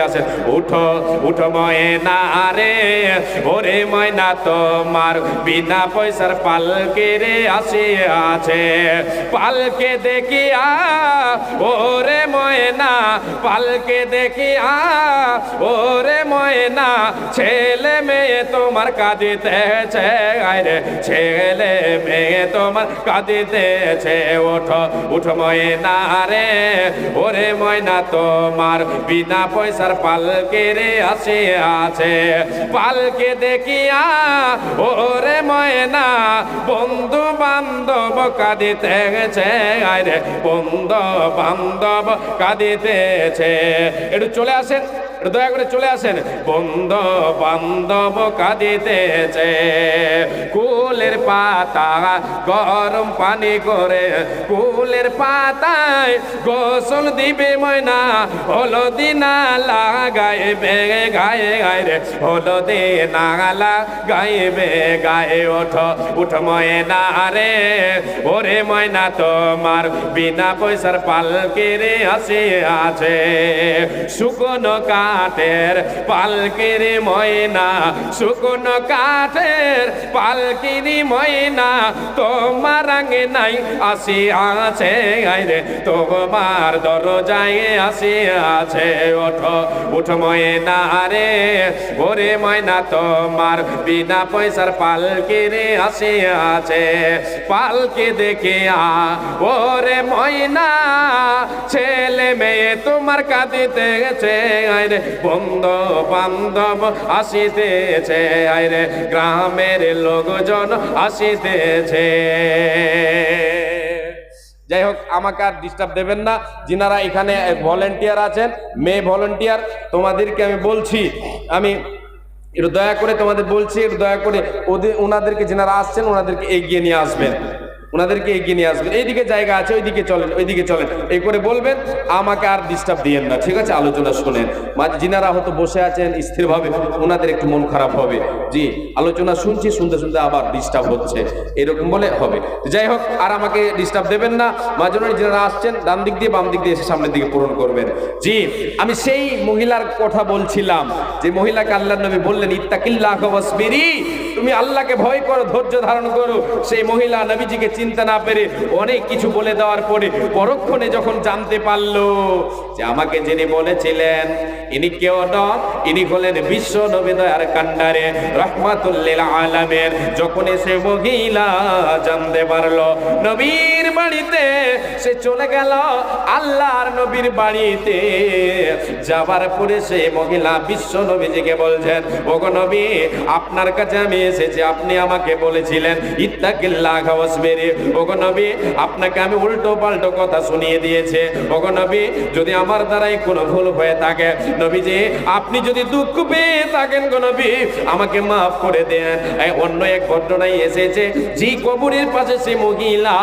আছেন, উঠো উঠো ময়না আরে ওরে ময়না তোমার বিনা পয়সার পালকে রে আছে। পালকে দেখিয়া, ওরে ময়না, পালকে দেখিয়া, ওরে ময়না, ছেলে মেয়ে তোমার কাঁদিতেছে আরে ছেলে মেয়ে তোমার কাঁদিতেছে। ওঠো, উঠো ময়না রে, ওরে ময়না তোমার বিনা পয়সার পালকে রে আসে আছে পালকে দেখিয়া, ওরে ময়না বন্ধু বান্ধব কাঁদিতে গেছে আরে বন্ধু বান্ধব কাঁদিতেছে। একটু চলে আসেন দয়া করে চলে আসেন। বন্ধ বান্ধব কাঁদিতেছে। কুলের পাতা গরম পানি করে, কুলের পাতায় গোসল দিবে ময়না হলদি না লাগাইবে, গায়ে গায়ে রে হলদি না লাগাইবে গায়ে ওঠ, উঠ ময়না রে। ওরে ময়না তোমার বিনা পয়সার পালকে রে আসে, আছে। শুকনো কাঠের পালকিরি ময়না, শুকনো কাঠের পালকিরি ময়না, তোমার আগে নাই আসি, আছে। আইরে তোমার দরজায় আসি, আছে। ওঠো। উঠ ময়না রে, ওরে ময়না তোমার বিনা পয়সার পালকিরি আসি আছে পালকে দেখে আ ওরে ময়না, ছেলে মেয়ে তোমার কাঁদিতে গেছে। আইরে বন্ধু বান্ধব আসিতেছে, আইরে গ্রামের লোকজন আসিতেছে। যাই হোক আমাকে আর ডিস্টার্ব দেবেন না। যিনারা এখানে ভলেন্টিয়ার আছেন, মেয়ে ভলেন্টিয়ার তোমাদেরকে আমি বলছি, আমি একটু দয়া করে তোমাদের বলছি, একটু দয়া করে ওদের, ওনাদেরকে, যেনারা আসছেন, ওনাদেরকে এগিয়ে নিয়ে আসবেন। ওনাদেরকে এগিয়ে নিয়ে আসবেন। এইদিকে জায়গা আছে, ওইদিকে চলেন ওইদিকে চলেন। এই করে বলবেন, আমাকে আর ডিস্টার্ব দিয়েন না, ঠিক আছে? আলোচনা শোনেন। মাঝে যিনারা হয়তো বসে আছেন, স্থিরভাবে ওনাদের একটু মন খারাপ হবে। জি, আলোচনা শুনছি, শুনতে শুনতে আবার ডিস্টার্ব হচ্ছে। এরকম বলে হবে। যাই হোক, আর আমাকে ডিস্টার্ব দেবেন না। মাঝে যিনারা আসছেন, ডান দিক দিয়ে, বাম দিক দিয়ে এসে সামনের দিকে পূরণ করবেন। জি, আমি সেই মহিলার কথা বলছিলাম, যে মহিলাকে আল্লাহ নবী বললেন, ইত্তাকিল্লাহ তুমি আল্লাহকে ভয় করো, ধৈর্য ধারণ করো। সেই মহিলা নবীজিকে চিন্তা না পেরে অনেক কিছু বলে দেওয়ার পরে পরক্ষণে যখন জানতে পারল যে আমাকে যিনি বলেছিলেন, ইনি কেউ ইনি হলেন বিশ্ব নবী দয়ার কান্ডারে রহমাতুল্লিল আলামের যখন সে মহিলা জানতে পারল, নবীর বাড়িতে সে চলে গেল আল্লাহর নবীর বাড়িতে। যাবার পরে সে মহিলা বিশ্ব নবীজিকে বলছেন, ওগো নবী, আপনার কাছে আমি এসেছি, আপনি আমাকে বলেছিলেন, ইত্তাকিল্লাহ খাওয়াসবেরি ওগো নবী, আপনাকে আমি উল্টো পাল্টো কথা শুনিয়ে দিয়েছে। ওগো নবী, যদি আমার দ্বারাই কোনো ভুল হয়ে থাকে, নবীজি, আপনি যদি দুঃখ পেয়ে থাকেন গো নবী, আমাকে মাফ করে দেন। অন্য এক ঘটনায় এসেছে, যে কবরের পাশে সে মহিলা,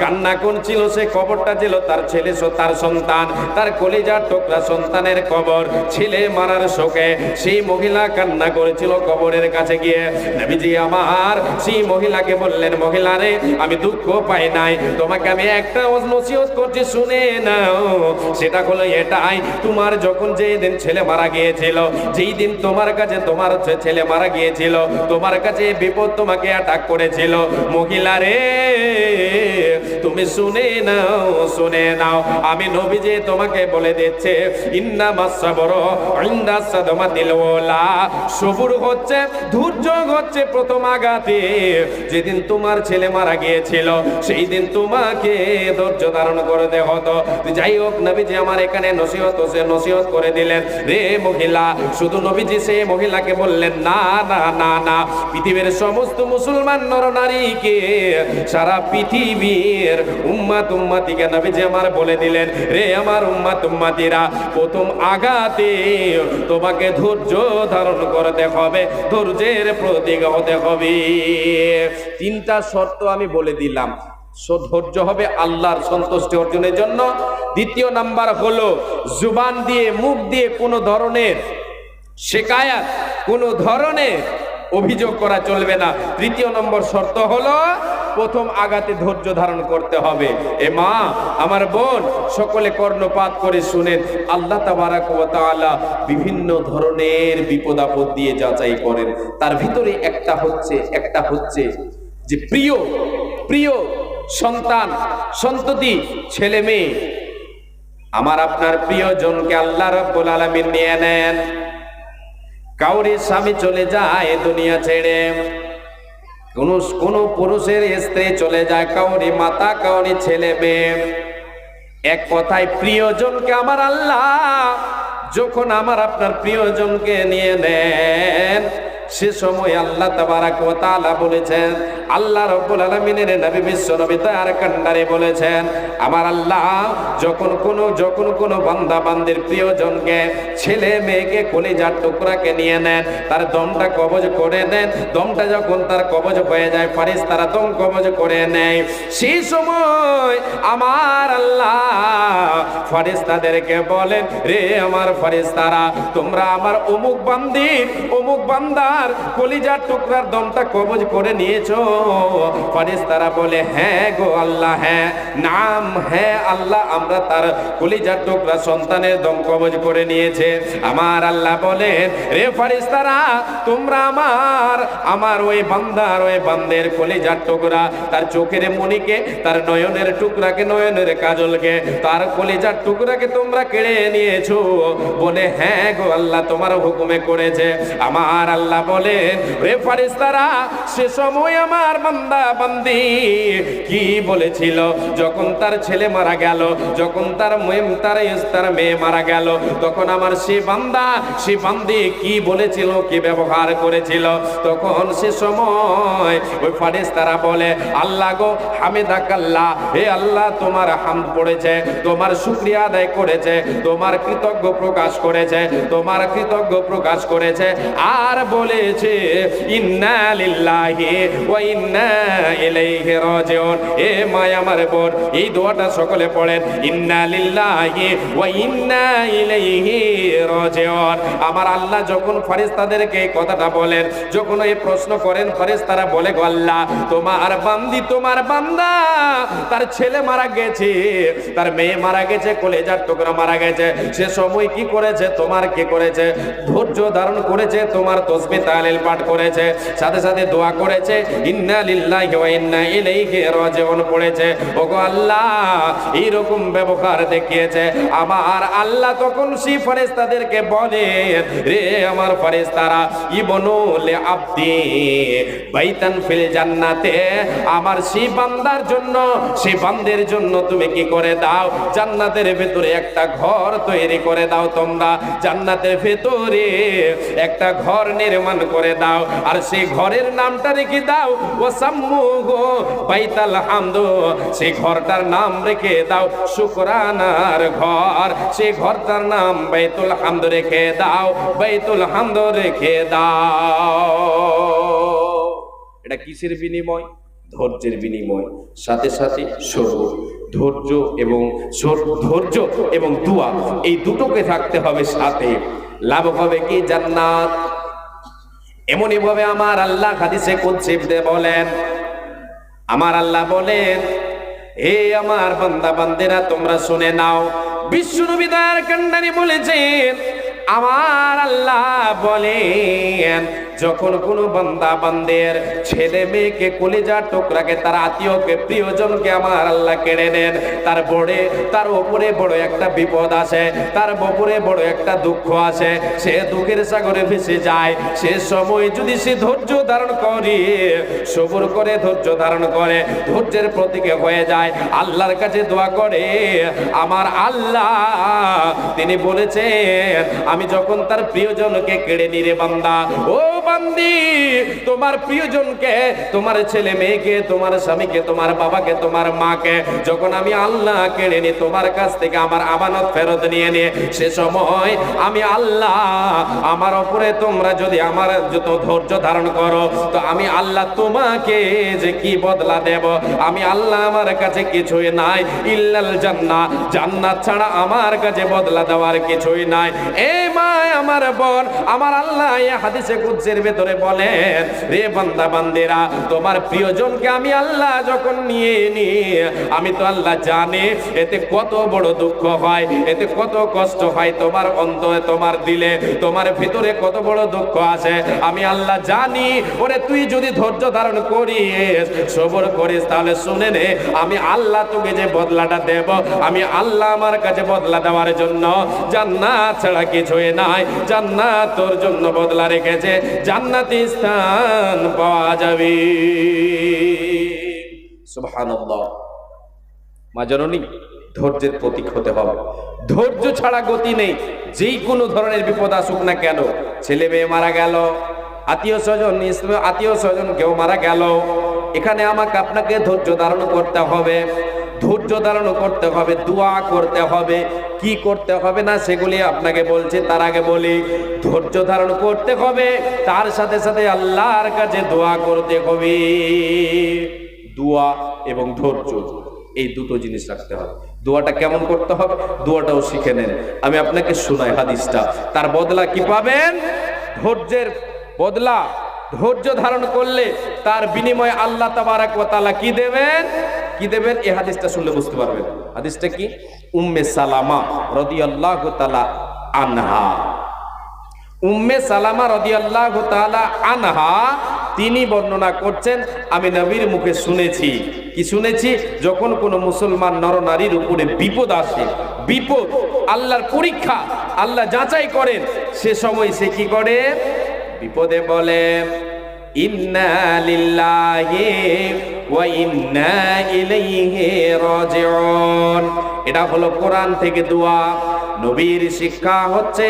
কান্না করছিল, সে কবরটা ছিল তার ছেলে তার সন্তান, তার কলিজার টুকরা সন্তানের কবর, ছেলে মারার শোকে, সেই মহিলা কান্না করেছিল কবরের কাছে গিয়ে। নবীজি আমার, সেই মহিলাকে বললেন, মহিলা রে আমি দুঃখ পাই নাই। তোমাকে আমি একটা নসিহত করছি, শুনে নাও। সেটা হলো এটাই, তোমার যখন যেই দিন ছেলে মারা গিয়েছিল, যেই দিন তোমার কাছে তোমার ছেলে মারা গিয়েছিল, তোমার কাছে বিপদ তোমাকে অ্যাটাক করেছিল। মহিলা রে, তুমি শুনে নাও শুনে নাও। আমি নবী যে তোমাকে বলে দিচ্ছে, ইন্না মাসাবর ইন্দা সাদমাতিল ওলা সবুর হচ্ছে, ধৈর্য হচ্ছে প্রথম আঘাতে। যেদিন তোমার ছেলে মারা গিয়েছিল সেই দিন তোমাকে ধৈর্য ধারণ করতে হতো। যাই হোক, নবীজি আমার এখানে নসিহত, সে নসিহত করে দিলেন। রে মহিলা, শুধু নবীজি সে মহিলাকে বললেন, না না না না। পৃথিবীর সমস্ত মুসলমান নর নারীকে সারা পৃথিবীর উম্মাত উম্মাতিকে নবীজি আমার বলে দিলেন, রে আমার উম্মাত উম্মাতিরা, প্রথম আঘাতে তোমাকে ধৈর্য ধারণ করতে হবে, ধৈর্যের প্রতীক হতে হবে। তিনটা শর্ত আমি বলে দিলাম। ধৈর্য হবে আল্লাহর সন্তুষ্টি অর্জনের জন্য। দ্বিতীয় নাম্বার হলো জুবান দিয়ে, মুখ দিয়ে কোনো ধরনের শেখায়াত কোনো ধরনের অভিযোগ করা চলবে না। তৃতীয় নম্বর শর্ত হলো প্রথম আঘাতে ধৈর্য ধারণ করতে হবে। এ মা, আমার বোন, সকলে কর্ণপাত করে শুনেন। আল্লাহ তাবারাক ওয়া বিভিন্ন ধরনের বিপদ আপদ দিয়ে যাচাই করেন। তার ভিতরে একটা হচ্ছে একটা হচ্ছে যে প্রিয় প্রিয় সন্তান, সন্ততি, ছেলে মেয়ে, আমার আপনার প্রিয়জনকে আল্লাহ রাব্বুল আলামিন নিয়ে নেন। কাউরি স্বামী চলে যায় দুনিয়া ছেড়ে। কোন কোন পুরুষের স্ত্রী চলে যায় কাউরি মাতা, কাউরি ছেলে মেয়ে। এক কথায় প্রিয়জনকে আমার আল্লাহ যখন আমার আপনার প্রিয়জনকে নিয়ে নেন সে সময় আল্লাহ তাবারাক ওয়া বলেছেন, আল্লাহ রাব্বুল আলামিনের নবী বিশ্ব নবী তার কান্ডারে বলেছেন, আমার আল্লাহ যখন কোন যখন কোন বান্দা বান্দির প্রিয়জনকে, ছেলে মেয়েকে কলিজার টুকরাকে নিয়ে নেন, তার দমটা কবজ করে নেন, দমটা যখন তার কবজ হয়ে যায় ফারিস তারা দম কবজ করে নেয়, সেই সময় আমার আল্লাহ ফারিস্তাদেরকে বলেন, রে আমার ফারিস্তারা, তোমরা আমার অমুক বান্দির, অমুক বান্দার কলিজার টুকরার দমটা কবজ করে নিয়েছো। ফারিস্তারা বলে হ্যাঁ গো আল্লাহ হ্যাঁ নাম হ্যাঁ আল্লাহ, আমরা তার কলিজার টুকরা সন্তানের দম কবজ করে নিয়েছে। আমার আল্লাহ বলেন, রে ফারিস্তারা, তোমরা আমার আমার ওই বান্দার, ওই বান্দের কলিজার টুকরা, তার চোখের মণিকে তার নয়নের টুকরাকে, নয়নের কাজলকে, তার কলিজার টুকরাকে তোমরা কেড়ে নিয়েছো। বলে হ্যাঁ গো, আল্লাহ তোমার হুকুমে করেছে। আমার আল্লাহ বলেন রে ফারিস্তারা সে সময় আমার বান্দা বান্দি। কি বলেছিল? যখন তার ছেলে মারা গেল, যখন তার মেম, তার তার মেয়ে মারা গেল, তখন আমার সে বান্দা, সে বান্দি কি বলেছিল, কি ব্যবহার করেছিল? তখন সে সময় ওই ফারিস্তারা বলে, আল্লাহ গো হামেদাকাল্লাহ হে আল্লাহ তোমার হাম পড়েছে, তোমার শুক্রিয়া আদায় করেছে, তোমার কৃতজ্ঞ প্রকাশ করেছে, তোমার কৃতজ্ঞ প্রকাশ করেছে। আর বলেছে, ইন্না লিল্লাহি ওয়া ইন্না ইলাইহি রাজিউন। এ মায় আমার বোন, এই দোয়াটা সকলে পড়েন। ইন্না লিল্লাহি ওয়া ইন্না ইলাইহি রাজিউন। আমার আল্লাহ যখন ফেরেশতাদেরকে এই কথাটা বলেন, যখন এই প্রশ্ন করেন, ফেরেশতারা বলে, গো আল্লাহ, তোমার বান্দি, তোমার বান্দা, তার ছেলে মারা গেছে, তার মেয়ে মারা গেছে কলেজার টুকরা মারা গেছে, সে সময় কি করেছে, তোমার কি করেছে? ধৈর্য ধারণ করেছে, তোমার তসবি তালিল পাঠ করেছে, সাথে সাথে দোয়া করেছে, ইন্না লিল্লাহি ওয়া ইন্না ইলাইহি রাজিউন পড়েছে, ওগো আল্লাহ, এইরকম ব্যবহার দেখিয়েছে, আমার আল্লাহ তখন সেই ফেরেশতাদেরকে বলে, রে আমার ফেরেশতারা, ইবনু লি আব্দি বাইতান ফিল জান্নাতে, আমার সেই বান্দার জন্য, সেই বান্দের জন্য তুমি কি করে দাও? জান্নাতের ভেতরে একটা ঘর তৈরি করে দাও তোমরা। জান্নাতের ভেতরে একটা ঘর নির্মাণ করে দাও। আর সেই ঘরের নামটা রেখে দাও ও সাম্মুহু বাইতাল হামদ। সেই ঘরটার নাম রেখে দাও, শুকরানার ঘর। সেই ঘরটার নাম বাইতুল হামদ রেখে দাও, বাইতুল হামদ রেখে দাও। এটা কিসের বিনিময়? ধৈর্যের বিনিময়। সাথে সাথে সবর ধৈর্য এবং ধৈর্য এবং দুয়া, এই দুটোকে থাকতে হবে সাথে। লাভ হবে কি জান্নাত? এমনই ভাবে আমার আল্লাহ হাদিসে কুদসিতে বলেন, আমার আল্লাহ বলেন, হে আমার বান্দা বান্দেরা তোমরা শুনে নাও। বিশ্বনবী দয়ার কান্ডারি বলেছেন, আমার আল্লাহ বলেন যখন কোনো বান্দা বান্দের ছেলে মেয়েকে কলিজার টুকরাকে, তার আত্মীয়কে, প্রিয়জনকে আমার আল্লাহ কেড়ে নেন, তার বড়ে, তার ওপরে বড় একটা বিপদ আসে, তার ওপরে বড় একটা দুঃখ আসে। সে দুঃখের সাগরে ভেসে যায়। সে সময় যদি সে ধৈর্য ধারণ করে, সবর করে ধৈর্য ধারণ করে, ধৈর্যের প্রতীকে হয়ে যায়। আল্লাহর কাছে দোয়া করে, আমার আল্লাহ, তিনি বলেছেন, আমি যখন তার প্রিয়জনকে কেড়ে নিরে বান্দা, ও বান্দি। তোমার প্রিয়জনকে, তোমার ছেলে মেয়েকে, তোমার স্বামীকে, তোমার বাবাকে, তোমার মাকে, যখন আমি আল্লাহ কেড়ে নি তোমার কাছ থেকে আমার আমানত ফেরত নিয়ে নিয়ে সে সময় আমি আল্লাহ, আমার ওপরে তোমরা যদি আমার যত ধৈর্য ধারণ করো, তো আমি আল্লাহ তোমাকে যে কি বদলা দেব, আমি আল্লাহ আমার কাছে কিছুই নাই। ইল্লাল জান্নাত জান্নাত ছাড়া আমার কাছে বদলা দেওয়ার কিছুই নাই। এ মায় আমার বোন, আমার আল্লাহ হাদিসে কুদসের ভেতরে বলেন রে বান্দা, বান্দেরা, তোমার প্রিয়জনকে আমি আল্লাহ যখন নিয়ে নি, আমি তো আল্লাহ জানি, এতে কত বড় দুঃখ হয়, এতে কত কষ্ট হয়, তোমার অন্তরে তোমার দিলে, তোমার ভিতরে কত বড় দুঃখ আছে। আমি আল্লাহ জানি, ওরে তুই যদি ধৈর্য ধারণ করিস, সবর করিস, তাহলে শুনে নে, আমি আল্লাহ তোকে যে বদলাটা দেব, আমি আল্লাহ আমার কাছে বদলা দেওয়ার জন্য জান্নাত ছাড়া কিছুই নাই, জান্নাত তোর জন্য বদলা রেখেছে জান্নাতি স্থান পাওয়া যাবে। সুবহানাল্লাহ। মা জননী, ধৈর্যের প্রতীক হতে হবে। ধৈর্য ছাড়া গতি নেই। যেই কোনো ধরনের বিপদ আসুক না কেন, ছেলে মেয়ে মারা গেল, আত্মীয় স্বজন আত্মীয় স্বজন কেউ মারা গেল। এখানে আমাকে আপনাকে ধৈর্য ধারণ করতে হবে। ধৈর্য ধারণ করতে হবে, দোয়া করতে হবে। কি করতে হবে না সেগুলি আপনাকে বলছে, তার আগে বলি, ধৈর্য ধারণ করতে হবে, তার সাথে সাথে আল্লাহর কাছে দোয়া করতে হবে। দোয়া এবং ধৈর্য, এই দুটো জিনিস রাখতে হবে। দোয়াটা কেমন করতে হবে? দোয়াটাও শিখে নেন। আমি আপনাকে শোনাই হাদিসটা। তার বদলা কি পাবেন? ধৈর্যের বদলা। ধৈর্য ধারণ করলে তার বিনিময়ে আল্লাহ তাবারাক তাআলা কি দেবেন? কি দেবেন? এই হাদিসটা শুনলে বুঝতে পারবেন। হাদিসটা কি? উম্মে সালামা রাদিয়াল্লাহু তাআলা আনহা। উম্মে সালামা রাদিয়াল্লাহু তাআলা আনহা, তিনি বর্ণনা করছেন, আমি নবীর মুখে শুনেছি। কি শুনেছি? যখন কোনো মুসলমান নরনারীর উপরে বিপদ আসে, বিপদ, আল্লাহর পরীক্ষা, আল্লাহ যাচাই করেন, সে সময় সে কি করে? বিপদে বলে, ইন্না লিল্লাহি এটা হলো কোরআন থেকে দোয়া। নবীর শিক্ষা হচ্ছে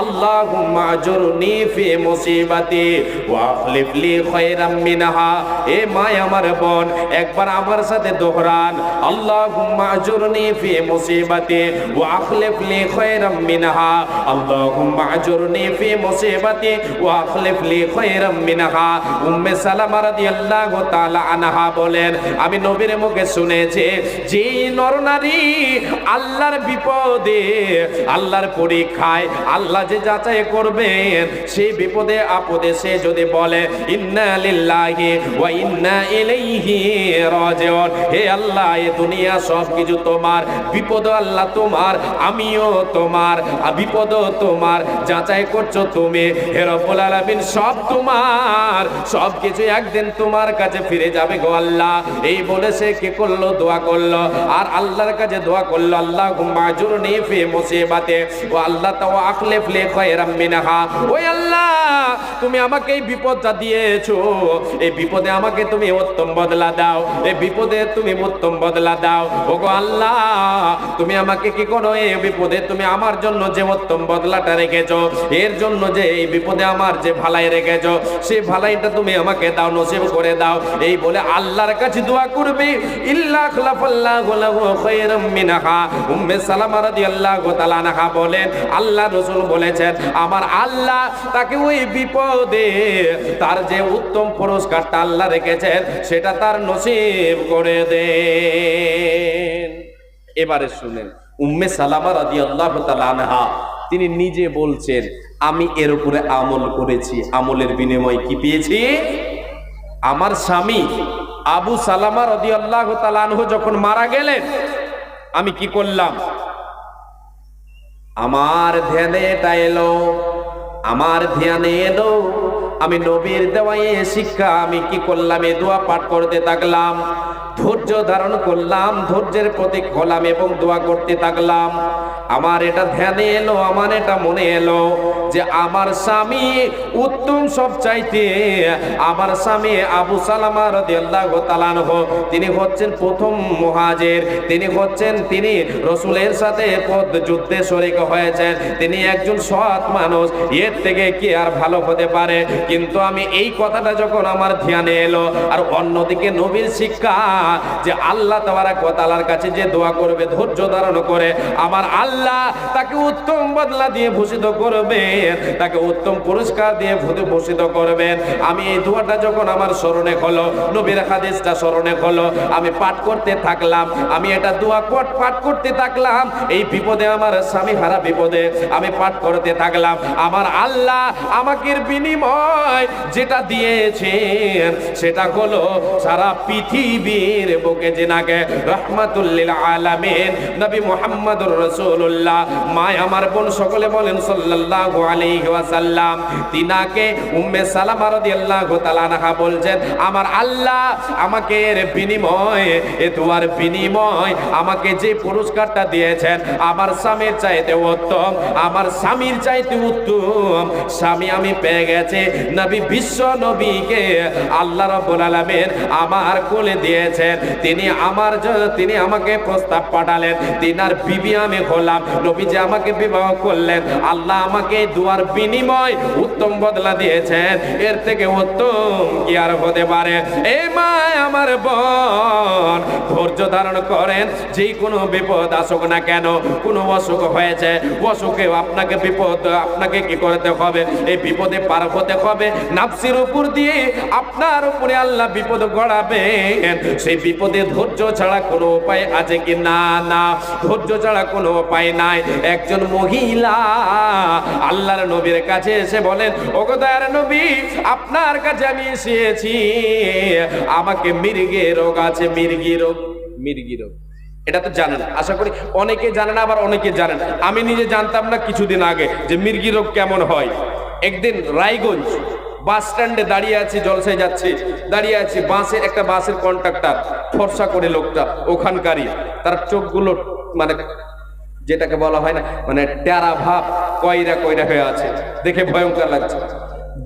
আল্লাহুম্মা আজরনি ফি মুসিবাতি ওয়া আখলিফ লি খায়রাম মিনহা। এ মা আমার বোন, একবার আমার সাথে দোহরান। আল্লাহুম্মা আজরনি ফি মুসিবাতি ওয়া আখলিফ লি খায়রাম মিনহা। আল্লাহুম্মা আজরনি ফি মুসিবাতি ওয়া আখলিফ লি খায়রাম মিনহা। উম্মে সালামা রাদিয়াল্লাহু তাআলা আনহা বলেন, আমি নবীর মুখে শুনেছি, যে নরনারী আল্লাহর বিপদে, আল্লাহর পরীক্ষায়, আল্লাহ যে যাচাই করবেন সেই বিপদে আপদে সে যদি বলে, ইন্না লিল্লাহি ওয়া ইন্না ইলাইহি রাজিউন। হে আল্লাহ, এ দুনিয়া সব কিছু তোমার, বিপদ আল্লাহ তোমার, আমিও তোমার বিপদ তোমার, যাচাই করছ তুমি। হে রব্বুল আলামিন, সব তোমার সব কিছু একদিন তোমার কাছে ফিরে যাবে গো আল্লাহ। এই বলে সে কি করল? দোয়া করল। আর আল্লাহর কাছে দোয়া করল আল্লাহ মাজুরনি ফি মুসিবাতে। ও আল্লাহ তাও আখলিফ লি খায়রাম মিনহা ওই আল্লাহ, তুমি আমাকে এই বিপদটা দিয়েছ। এই বিপদে আমাকে তুমি উত্তম বদলা দাও। এই বিপদে তুমি উত্তম বদলা দাও। ওগো আল্লাহ, তুমি আমাকে কি করো এই বিপদে তুমি আমার জন্য যে উত্তম বদলাটা রেখেছো, এর জন্য যে এই বিপদে আমার যে ভালাই রেখেছো সেই ভালাইটা তুমি আমাকে দাও, নসিব করে দাও। এই বলে আল্লাহর কাছে দোয়া করবে, ইল্লা খলাফাল্লাহু লাহু খায়রাম মিনহা। উম্মে সালামা রাদিয়াল্লাহু তাআলা আনহা বলেন, আল্লাহ রাসূল বলেছেন, আমার আল্লাহ তাকে ওই বিপদে, তার যে উত্তম পুরস্কারটা আল্লাহ রেখেছেন, সেটা তার নসিব করে দেন। এবারে শুনেন, উম্মে সালামা রাদিয়াল্লাহু তাআলা আনহা, তিনি নিজে বলছেন, আমি এর উপরে আমল করেছি, আমলের বিনিময়ে কি পেয়েছি? আমার স্বামী আবু সালামা তাআলা আনহু যখন মারা গেলেন, আমি কি করলাম? আমার ধ্যানে এটা এলো আমার ধ্যানে এলো। আমি নবীর দেওয়াই শিক্ষা, আমি কি করলাম? এ দোয়া পাঠ করতে থাকলাম, ধৈর্য ধারণ করলাম, ধৈর্যের প্রতীক হলাম এবং দোয়া করতে থাকলাম। আমার এটা ধ্যানে এলো, আমার এটা মনে এলো। যে আমার স্বামী উত্তম সব চাইতে আমার স্বামী আবু সালামা রাদিয়াল্লাহু আনহু, তিনি হচ্ছেন প্রথম মুহাজির, তিনি হচ্ছেন, তিনি রসুলের সাথে পদ যুদ্ধে শরিক হয়েছেন, তিনি একজন সৎ মানুষ, এর থেকে কি আর ভালো হতে পারে? কিন্তু আমি এই কথাটা যখন আমার ধ্যানে এলো, আর অন্যদিকে নবীর শিক্ষা, যে আল্লাহ তাবারাক ওয়া কাছে যে দোয়া করবে, ধৈর্য ধারণ করে, আমার আল্লাহ তাকে উত্তম বদলা দিয়ে ভূষিত করবেন তাকে উত্তম পুরস্কার দিয়ে ভূ- ভূষিত করবেন। আমি এই দোয়াটা যখন আমার স্মরণে হলো, নবীর হাদিসটা স্মরণে হলো, আমি পাঠ করতে থাকলাম, আমি এটা দোয়া কট পাঠ করতে থাকলাম, এই বিপদে আমার স্বামী হারা বিপদে আমি পাঠ করতে থাকলাম। আমার আল্লাহ আমাকে বিনিময় যেটা দিয়েছেন, সেটা হলো সারা পৃথিবীর বুকে জিনাকে রহমাতুল্লিল আলামিন, নবী মুহাম্মদুর রাসূলুল্লাহ মা আমার বোন সকলে বলেন, সাল্লাল্লাহু আলাইহি ওয়াসাল্লাম। তিনাকে উম্মে সালামা রাদিয়াল্লাহু তাআলা আমার আল্লাহ আমাকে এর বিনিময়ে, এ বিনিময় আমাকে যে পুরস্কারটা দিয়েছেন, আমার স্বামীর চাইতে উত্তম, আমার স্বামীর চাইতে উত্তম স্বামী আমি পেয়ে গেছে। নবী বিশ্ব নবীকে আল্লাহ রাব্বুল আলামিন আমার কোলে দিয়েছেন। তিনি আমার তিনি আমাকে প্রস্তাব পাঠালেন। তিনার বিবি আমি হলাম। নবী যে আমাকে বিবাহ করলেন। আল্লাহ আমাকে দুয়ার বিনিময় উত্তম বদলা দিয়েছেন। এর থেকে উত্তম কি আর হতে পারে? এই মা, আমার বোন, ধৈর্য ধারণ করেন। যে কোনো বিপদ আসুক না কেন, কোনো অসুখ হয়েছে, অসুখে আপনাকে বিপদ, আপনাকে কি করতে হবে? এই বিপদে পার হতে হবে। নাফসির উপর দিয়ে আপনার উপরে আল্লাহ বিপদ গড়াবেন। সেই বিপদে ধৈর্য ছাড়া কোনো উপায় আছে কি? না না, ধৈর্য ছাড়া কোনো উপায় নাই। একজন মহিলা আল্লাহর নবীর কাছে এসে বলেন, ওগো দয়ার নবী, আপনার কাছে আমি এসেছি। আমাকে মির্গে রোগ আছে, মির্গি রোগ মির্গি রোগ। এটা তো জানেন, আশা করি অনেকে জানেন আবার অনেকে জানেন আমি নিজে জানতাম না কিছুদিন আগে যে মির্গি রোগ কেমন হয়। একদিন রায়গঞ্জ বাস স্ট্যান্ডে দাঁড়িয়ে আছি, জলসায় যাচ্ছি। দাঁড়িয়ে আছি, বাসের একটা বাসের কন্ট্রাক্টর ফর্সা করে লোকটা, ওখানকারই। তার চোখগুলো মানে যেটাকে বলা হয় না মানে টেরা ভাব কয়রা কয়রা হয়ে আছে, দেখে ভয়ঙ্কর লাগছে।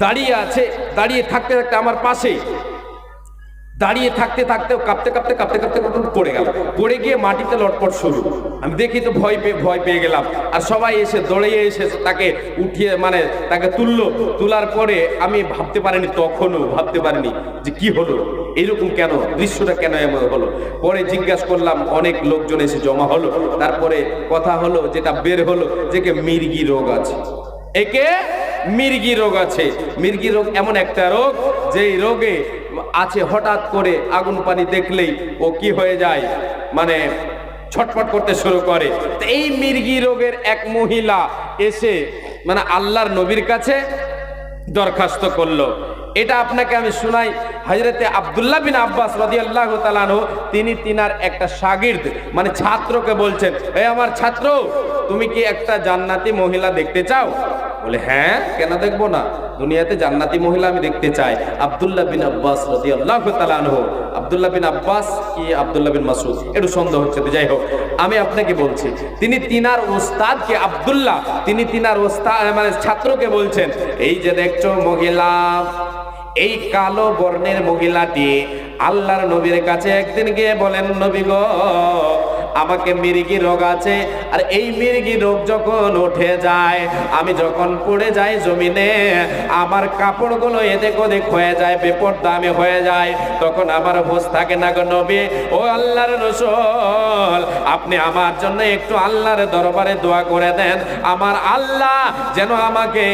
দাঁড়িয়ে আছে, দাঁড়িয়ে থাকতে থাকতে আমার পাশে। দাঁড়িয়ে থাকতে থাকতে কাঁপতে কাঁপতে কাঁপতে কাঁপতে কাঁপতে পড়ে গেল। পড়ে গিয়ে মাটিতে লটপট শুরু। আমি দেখি তো ভয় পেয়ে ভয় পেয়ে গেলাম। আর সবাই এসে দৌড়িয়ে এসে তাকে উঠিয়ে মানে তাকে তুললো। তোলার পরে আমি ভাবতে পারিনি, তখনও ভাবতে পারিনি যে কি হলো। এইরকম কেন? দৃশ্যটা কেন এমন হলো? পরে জিজ্ঞাসা করলাম, অনেক লোকজন এসে জমা হলো। তারপরে কথা হলো, যেটা বের হলো, যে কে মির্গি রোগ আছে। একে মির্গি রোগ আছে। মির্গি রোগ এমন একটা রোগ, যেই রোগে আছে হঠাৎ করে আগুন পানি দেখলেই ও কি হয়ে যায়? মানে ছটফট করতে শুরু করে। এই মির্গি রোগের এক মহিলা এসে মানে আল্লাহর নবীর কাছে দরখাস্ত করল। এটা আপনাকে আমি শুনাই হজরতে আবদুল্লাহ বিন আব্বাস রাদিয়াল্লাহু তাআলাহু তিনি তিনার একটা শাগির্দ মানে ছাত্রকে বলছেন এই আমার ছাত্র, তুমি কি একটা জান্নাতি মহিলা দেখতে চাও? বলে হ্যাঁ কেন দেখব না? দুনিয়াতে জান্নাতি মহিলা আমি দেখতে চাই। আব্দুল্লাহ বিন আব্বাস রাদিয়াল্লাহু তাআলাহু আবদুল্লাহ বিন আব্বাস কি আবদুল্লাহ বিন মাসুদ একটু সন্দেহ হচ্ছে তো, যাই হোক, আমি আপনাকে বলছি, তিনি তিনার ওস্তাদকে আব্দুল্লাহ, তিনি তিনার ওস্তাদ মানে ছাত্রকে বলছেন, এই যে দেখছ মহিলা এই কালো বর্ণের মহিলাটি আল্লাহর নবীর কাছে একদিন গিয়ে বলেন নবী গো আমাকে মির্গি রোগ আছে, আর এই মির্গি রোগ যখন উঠে যায়, আমি যখন পড়ে যাই জমিনে, আমার কাপড়গুলো এদিক ওদিক হয়ে যায় বেপর্দা আমি হয়ে যায়, তখন আমার হোস থাকে না গো নবী। ও আল্লাহর রসুল, আপনি আমার জন্য একটু আল্লাহর দরবারে দোয়া করে দেন। আমার আল্লাহ যেন আমাকে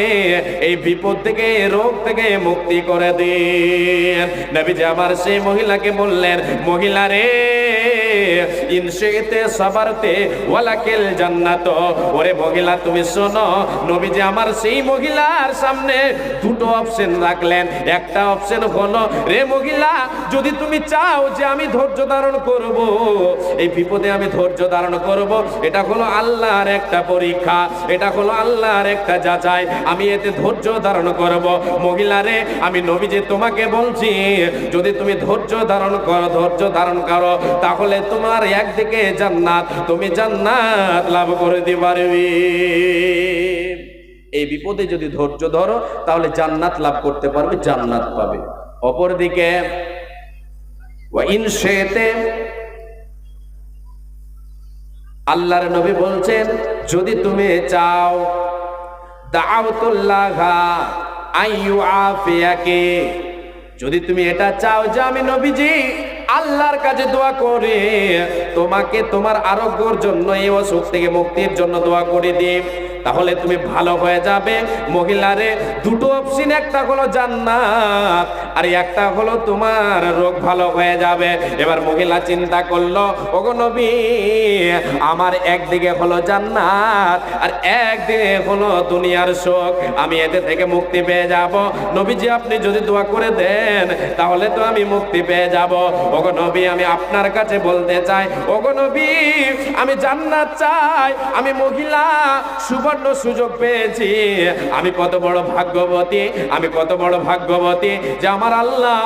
এই বিপদ থেকে, রোগ থেকে মুক্তি করে দিন। নবী যে আমার সেই মহিলাকে বললেন, মহিলা রে ইনশেতে সবারতে, ওয়ালাকেল জান্নাত। ওরে মহিলা, তুমি শোনো নবী যে আমার সেই মহিলার সামনে দুটো অপশন রাখলেন। একটা অপশন হলো, রে মহিলা, যদি তুমি চাও যে আমি ধৈর্য ধারণ করব, এই বিপদে আমি ধৈর্য ধারণ করব, এটা হলো আল্লাহর একটা পরীক্ষা, এটা হলো আল্লাহর একটা যাচাই, আমি এতে ধৈর্য ধারণ করব। মহিলা রে, আমি নবী যে তোমাকে বলছি, যদি তুমি ধৈর্য ধারণ করো, ধৈর্য ধারণ করো, তাহলে তোমার একদিকে জান্নাত, তুমি জান্নাত লাভ করে দিতে পারবে। এই বিপদে যদি ধৈর্য ধরো, তাহলে জান্নাত লাভ করতে পারবে, জান্নাত পাবে। অপরদিকে আল্লাহর নবী বলছেন, যদি তুমি চাও যদি তুমি এটা চাও যে আমি নবীজি আল্লাহর কাছে দোয়া করে, তোমাকে তোমার আরোগ্যর জন্য এই অসুখ থেকে মুক্তির জন্য দোয়া করে দিই তাহলে তুমি ভালো হয়ে যাবে। মহিলারে, দুটো অপশন একটা হলো জান্নাত, আর একটা হলো তোমার রোগ ভালো হয়ে যাবে। এবার মহিলা চিন্তা করল, ওগো নবী, আমার একদিকে হলো জান্নাত, আর একদিকে হলো দুনিয়ার শোক। আমি এতে থেকে মুক্তি পেয়ে যাব। নবীজি, আপনি যদি দোয়া করে দেন, তাহলে তো আমি মুক্তি পেয়ে যাব। ওগো নবী, আমি আপনার কাছে বলতে চাই, ওগো নবী, আমি জান্নাত চাই, আমি মহিলা সুবর্ণ সুযোগ পেয়েছি। আমি কত বড় ভাগ্যবতী, আমি কত বড় ভাগ্যবতী যে আমার আল্লাহ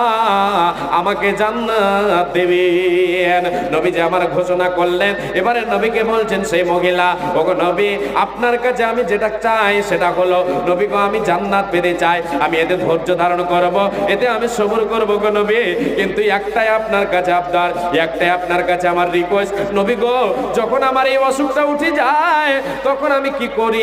আমাকে জান্নাত দেবেন। নবী যে আমার ঘোষণা করলেন, এবারে নবীকে বলছেন, সেই মহিলা, ওগো নবী, আপনার কাছে আমি যেটা চাই সেটা হলো, নবী গো, আমি জান্নাত পেতে চাই, আমি এতে ধৈর্য ধারণ করব, এতে আমি সবর করব গো নবী। কিন্তু একটাই আপনার কাছে আবদার, একটাই আপনার কাছে আমার রিকোয়েস্ট নবী গো, যখন আমার এই অসুখটা উঠে যায়, তখন আমি কি করি?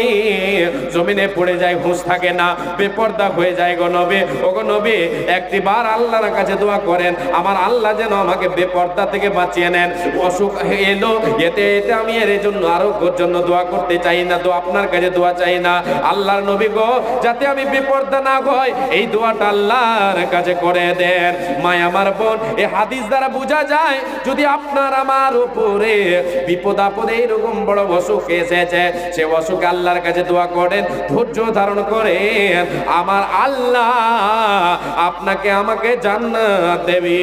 জমিনে পড়ে যায়, হুঁশ থাকে না, বেপর্দা হয়ে যায় গো নবী। ও গো নবী একটি বার আল্লাহর কাছে দোয়া করেন, আমার আল্লাহ যেন আমাকে বেপর্দা থেকে বাঁচিয়ে নেন। অসুখ এলো, এতে এতে আমি এর জন্য আরোগ্যর জন্য দোয়া করতে চাই না তো আপনার কাছে দোয়া চাই না। আল্লাহর নবী গো, যাতে আমি বেপর্দা না হয় এই দোয়াটা আল্লাহর কাছে করে দেন। মায় আমার বোন এই হাদিস দ্বারা বোঝা যায়, যদি আপনার আমার উপরে বিপদ আপদে এইরকম বড় অসুখ এসেছে, সে অসুখ আল্লাহর কাছে দোয়া করেন ধৈর্য ধারণ করেন। আমার আল্লাহ আপনাকে আমাকে জান্নাত দেবে।